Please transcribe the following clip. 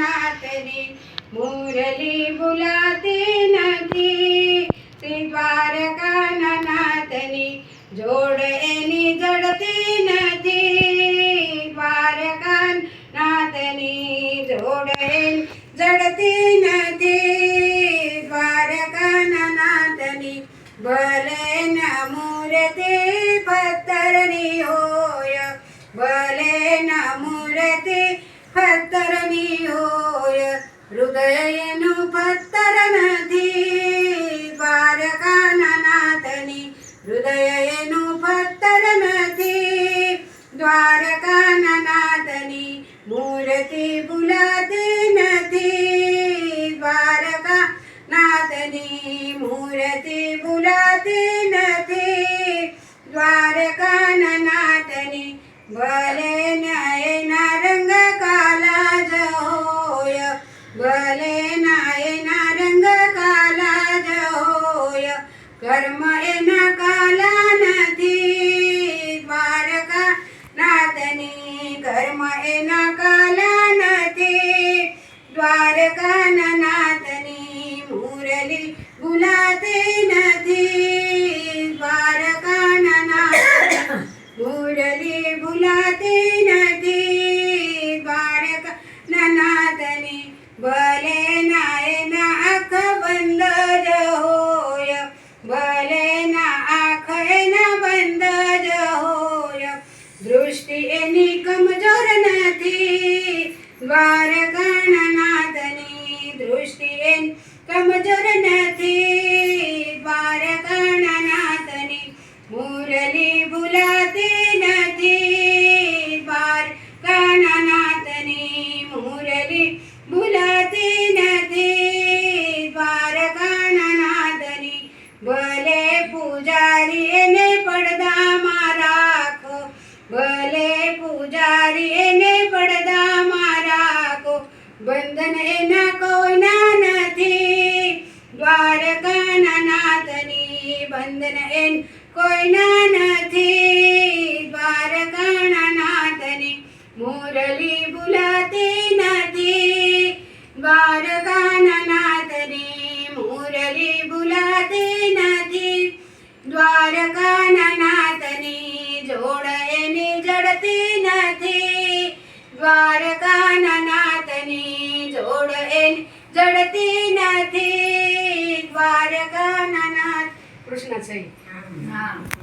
નાથની મુરલી બોલાતી નથી. શ્રી દ્વારકાના નાથની જોડ એની જડતી નથી. દ્વારકા નાથની જોડ એની જડતી નથી. દ્વારકા નાથની ભલે ન મૂર્તિ પથ્થરની దయను భక్తరనది ద్వారకానాథని హృదయను భక్తరనది ద్వారకానాథని మూరతి బులాది నది ద్వారకానాథని మూరతి బులాది నది भले नाय ना रंग काला होय कर्म एना काला नथी द्वारका नातनी कर्म एना काला नथी द्वारका नातनी मुरली बुलाते नथी द्वारका नातनी मुरली बुलाते બંધ જ હોય, ભલે ના આંખ બંધ જ હોય. દૃષ્ટિ એની કમજોર નથી દ્વારકાના નાથની દૃષ્ટિ એની કમજોર નથી. દ્વારકાના નાથની મુરલી ભૂલાતી નથી. દ્વારકાના નાથની મુરલી ભૂલાતી બંધન એના કોઈના નથી દ્વારકાના નાથની બંધન એન કોઈના નથી દ્વારકાના નાથની મુરલી ભૂલાતી નથી દ્વારકાના નાથની મુરલી ભૂલાતી નથી દ્વારકાના जडते नाथे द्वारका नानाथ कृष्णाचं